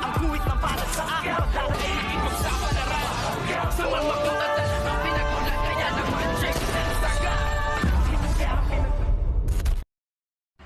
Ang guhit na para sa akin Pagdadaig ipagsapalaran Sa mga katatan Ang pinagulat kaya naman Check na saga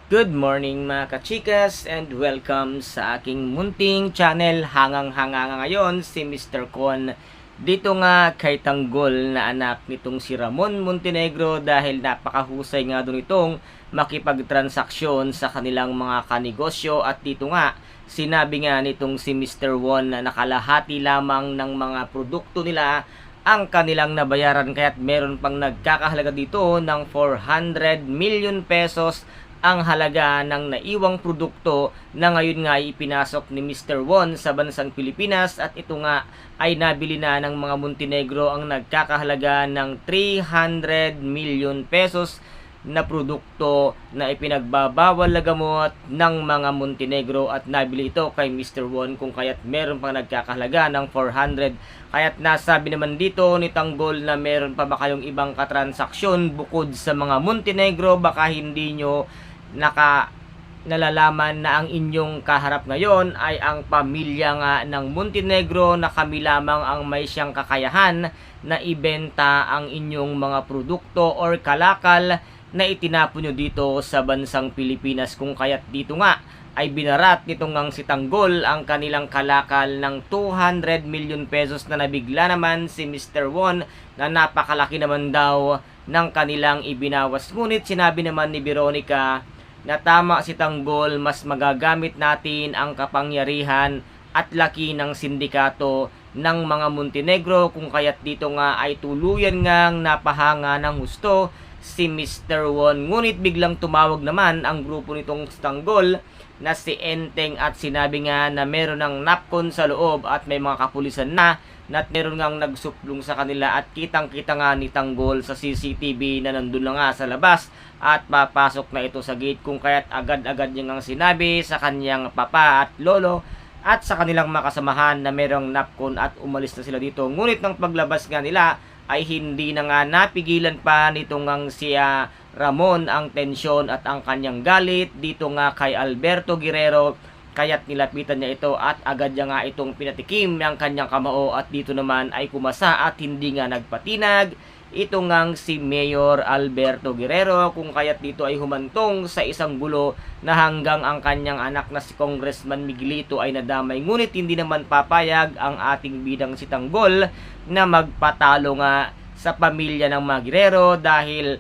Good morning mga kachikas and welcome sa aking munting channel Hangang-hanga ngayon si Mr. Con dito nga kay Tanggol na anak nitong si Ramon Montenegro dahil napakahusay nga doon itong makipagtransaksyon sa kanilang mga kanegosyo at dito nga sinabi nga nitong si Mr. Won na nakalahati lamang ng mga produkto nila ang kanilang nabayaran kaya't meron pang nagkakahalaga dito ng 400 million pesos ang halaga ng naiwang produkto na ngayon nga ay ipinasok ni Mr. Won sa bansang Pilipinas at ito nga ay nabili na ng mga Montenegro ang nagkakahalaga ng 300 million pesos na produkto na ipinagbabawal na gamot ng mga Montenegro at nabili ito kay Mr. Won kung kaya't meron pang nagkakahalaga ng 400 kaya't nasabi naman dito ni Tanggol na meron pa ba kayong ibang katransaksyon bukod sa mga Montenegro baka hindi nyo naka nalalaman na ang inyong kaharap ngayon ay ang pamilya nga ng Montenegro na kami lamang ang may siyang kakayahan na ibenta ang inyong mga produkto or kalakal na itinapo nyo dito sa bansang Pilipinas kung kaya't dito nga ay binarat nitong ang si Tanggol ang kanilang kalakal ng 200 million pesos na nabigla naman si Mr. Won na napakalaki naman daw ng kanilang ibinawas. Ngunit sinabi naman ni Veronica na tama si Tanggol, mas magagamit natin ang kapangyarihan at laki ng sindikato ng mga Montenegro kung kaya't dito nga ay tuluyan ngang napahanga ng husto si Mr. Won. Ngunit biglang tumawag naman ang grupo nitong Tanggol na si Enteng at sinabi nga na meron ng napkon sa loob at may mga kapulisan na na meron ngang nagsuplong sa kanila at kitang-kita nga ni Tanggol sa CCTV na nandun na nga sa labas at papasok na ito sa gate kung kaya't agad-agad niya ngang sinabi sa kanyang papa at lolo at sa kanilang makasamahan na merong napkon at umalis na sila dito. Ngunit ng paglabas nga nila ay hindi na nga napigilan pa nitong ang siya Ramon ang tensyon at ang kanyang galit dito nga kay Alberto Guerrero kaya't nilapitan niya ito at agad niya nga itong pinatikim ng kanyang kamao at dito naman ay kumasa at hindi nga nagpatinag. Ito ngang si Mayor Alberto Guerrero kung kaya't dito ay humantong sa isang gulo na hanggang ang kanyang anak na si Congressman Miguelito ay nadamay. Ngunit hindi naman papayag ang ating bidang si Tanggol na magpatalo nga sa pamilya ng mga Guerrero dahil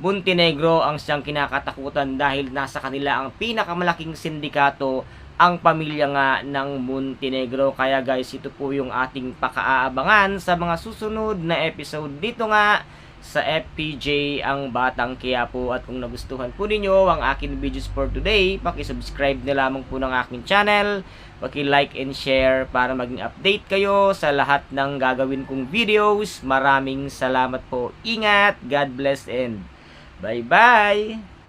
Montenegro ang siyang kinakatakutan dahil nasa kanila ang pinakamalaking sindikato ang pamilya nga ng Montenegro. Kaya guys, ito po yung ating pakaaabangan sa mga susunod na episode dito nga sa FPJ ang Batang Quiapo. At kung nagustuhan po ninyo ang aking videos for today, pakisubscribe na lamang po ng aking channel. Paki-like and share para maging update kayo sa lahat ng gagawin kong videos. Maraming salamat po. Ingat, God bless and bye-bye!